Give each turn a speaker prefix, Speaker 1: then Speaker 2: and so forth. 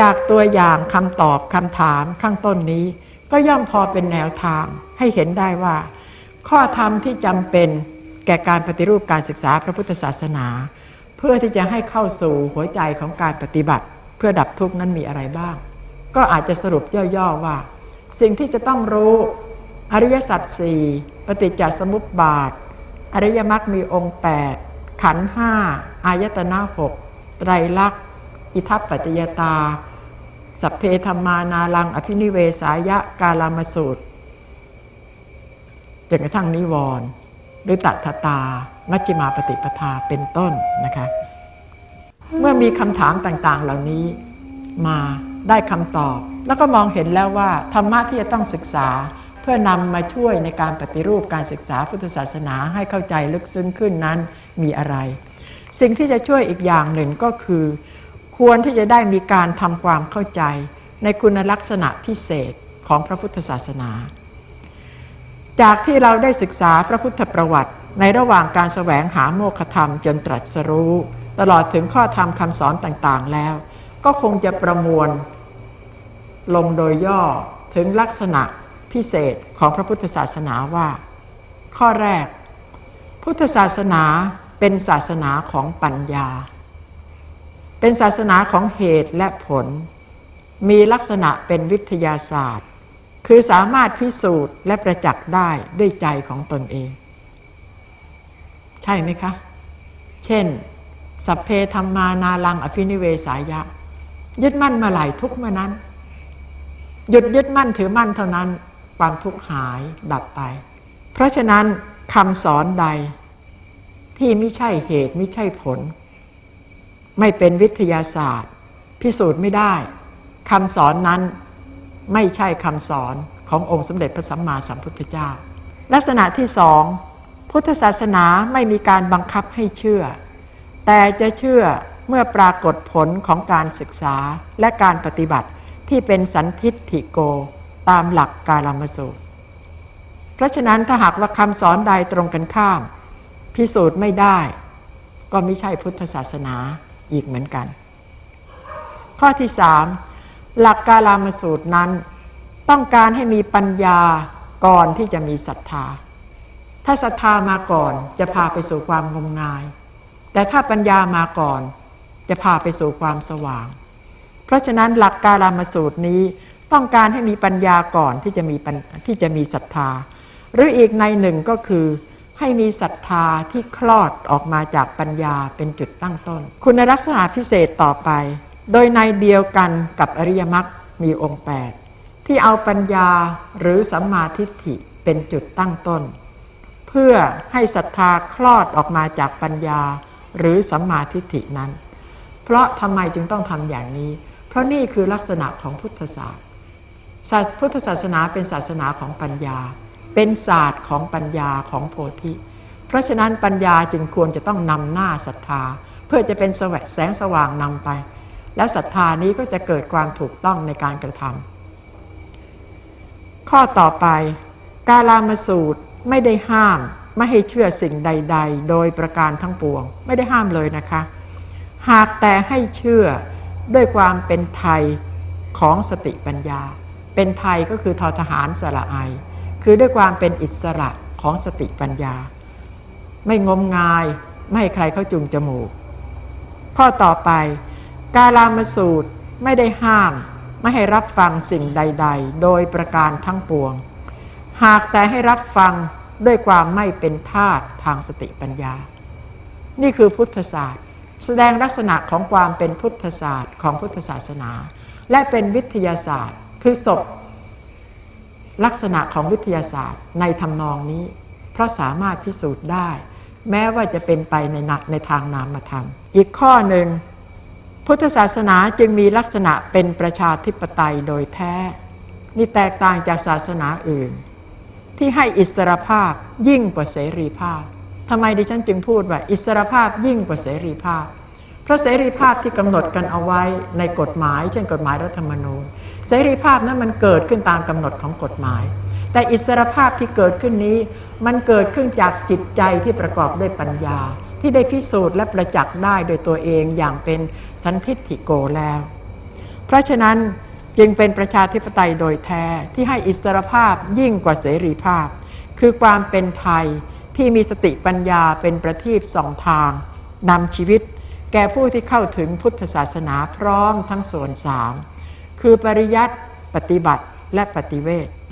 Speaker 1: จากตัวอย่างคำตอบคำถามข้างต้นนี้ ก็ย่อมพอเป็นแนวทางให้เห็นได้ว่า ข้อธรรมที่จำเป็นแก่การปฏิรูปการศึกษาพระพุทธศาสนา เพื่อที่จะให้เข้าสู่หัวใจของการปฏิบัติ เพื่อดับทุกข์นั้นมีอะไรบ้าง ก็อาจจะสรุปย่อๆว่า สิ่งที่จะต้องรู้อริยสัจสี่ปฏิจจสมุปบาท อริยมรรคมีองค์ 8 ขันห้าอายตนะหกไตรลักษณ์ อิทัปปัจจยตา สัพเพธรรมานาลัง อภินิเวสายะกาลามสูตรจนกระทั่งนิวรณ์หรือตัทตา มัชฌิมาปฏิปทาเป็นต้นนะคะ เมื่อมีคำถามต่างๆเหล่านี้มาได้คำตอบ แล้วก็มองเห็นแล้วว่า ธรรมะที่จะต้องศึกษาเพื่อนำมาช่วยในการปฏิรูปการศึกษาพุทธศาสนาให้เข้าใจลึกซึ้งขึ้นนั้นมีอะไร สิ่งที่จะช่วยอีกอย่างหนึ่งก็คือ ควรที่จะได้มีการทำความเข้าใจในคุณลักษณะพิเศษของพระพุทธศาสนา จากที่เราได้ศึกษาพระพุทธประวัติในระหว่างการแสวงหาโมฆะธรรมจนตรัสรู้ ตลอดถึงข้อธรรมคำสอนต่างๆแล้ว ก็คงจะประมวล ลงโดยย่อถึงลักษณะพิเศษของพระพุทธศาสนาว่า ข้อแรก พุทธศาสนาเป็นศาสนาของปัญญา เป็นศาสนาของเหตุและผล มีลักษณะเป็นวิทยาศาสตร์ คือสามารถพิสูจน์และประจักษ์ได้ด้วยใจของตนเอง ใช่ไหมคะ เช่น สัพเพธรรมานาลังอภินิเวสายะ ยึดมั่นมาไหลทุกเมื่อนั้น หยุดยึดมั่นถือมั่นเท่านั้นความทุกข์หายดับไป เพราะฉะนั้นคำสอนใดที่ไม่ใช่เหตุไม่ใช่ผล ไม่เป็นวิทยาศาสตร์ พิสูจน์ไม่ได้คำสอนนั้นไม่ใช่คำสอนขององค์สมเด็จพระสัมมาสัมพุทธเจ้า ลักษณะที่สองพุทธศาสนาไม่มีการบังคับให้เชื่อ แต่จะเชื่อเมื่อปรากฏผลของการศึกษาและการปฏิบัติที่เป็นสันทิฏฐิโกตามหลักกาลามสูตร เพราะฉะนั้นถ้าหากว่าคำสอนใดตรงกันข้าม พิสูจน์ไม่ได้ ก็ไม่ใช่พุทธศาสนา อีกเหมือนกัน ข้อที่สามหลักกาลามสูตรนั้น ต้องการให้มีปัญญาก่อนที่จะมีศรัทธา ถ้าศรัทธามาก่อนจะพาไปสู่ความงมงาย แต่ถ้าปัญญามาก่อนจะพาไปสู่ความสว่าง เพราะฉะนั้นหลักการามสูตรนี้ต้องการให้มีปัญญาก่อนที่จะมีปัญที่จะมีศรัทธา หรืออีกในหนึ่งก็คือ ให้มีศรัทธาที่คลอดออกมาจากปัญญาเป็นจุดตั้งต้น คุณลักษณะพิเศษต่อไป โดยในเดียวกันกับอริยมรรคมีองค์ 8 ที่เอาปัญญาหรือสัมมาทิฏฐิเป็นจุดตั้งต้น เพื่อให้ศรัทธาคลอดออกมาจากปัญญาหรือสัมมาทิฏฐินั้น เพราะทำไมจึงต้องทำอย่างนี้ เพราะนี่คือลักษณะของพุทธศาสตร์ศาพุทธศาสนาเป็นศาสนาของปัญญา เป็นศาสตร์ของปัญญาของโพธิ เพราะฉะนั้นปัญญาจึงควรจะต้องนำหน้าศรัทธา เพื่อจะเป็นแสวแสงสว่างนำไป แล้วศรัทธานี้ก็จะเกิดความถูกต้องในการกระทำข้อต่อไป กาลามสูตรไม่ได้ห้ามไม่ให้เชื่อสิ่งใด ๆ โดยประการทั้งปวง ไม่ได้ห้ามเลยนะคะ หากแต่ให้เชื่อด้วยความเป็นไทยของสติปัญญา เป็นไทยก็คือทอทหารสระไอ คือด้วยความเป็นอิสระของสติปัญญา ไม่งมงายไม่ให้ใครเข้าจุงจมูก ข้อต่อไป กาลามสูตรไม่ได้ห้าม ไม่ให้รับฟังสิ่งใด ๆ โดยประการทั้งปวง หากแต่ให้รับฟังด้วยความไม่เป็นทาตทางสติปัญญา นี่คือพุทธศาสตร์ แสดงลักษณะของความเป็นพุทธศาสตร์ของพุทธศาสนา และเป็นวิทยาศาสตร์ คือศพ ลักษณะของวิทยาศาสตร์ในทำนองนี้ เพราะสามารถพิสูจน์ได้ แม้ว่าจะเป็นไปในนักในทางนามธรรม อีกข้อหนึ่ง พุทธศาสนาจึงมีลักษณะเป็นประชาธิปไตยโดยแท้ นี่แตกต่างจากศาสนาอื่น ที่ให้อิสรภาพยิ่งกว่าเสรีภาพทำไมดิฉันจึงพูดว่าอิสรภาพยิ่งกว่าเสรีภาพ เพราะเสรีภาพที่กำหนดกันเอาไว้ในกฎหมาย เช่นกฎหมายรัฐธรรมนูญ เสรีภาพนั้นมันเกิดขึ้นตามกำหนดของกฎหมาย แต่อิสรภาพที่เกิดขึ้นนี้ มันเกิดขึ้นจากจิตใจที่ประกอบด้วยปัญญา ที่ได้พิสูจน์และประจักษ์ได้โดยตัวเองอย่างเป็นสันทิฏฐิโกแล้ว เพราะฉะนั้นจึงเป็นประชาธิปไตยโดยแท้ที่ให้อิสรภาพยิ่งกว่าเสรีภาพ คือความเป็นไทยที่มีสติปัญญาเป็นประทีปสองทางนำชีวิต แก่ผู้ที่เข้าถึงพุทธศาสนาพร้อมทั้งส่วนสามคือปริยัติปฏิบัติและปฏิเวท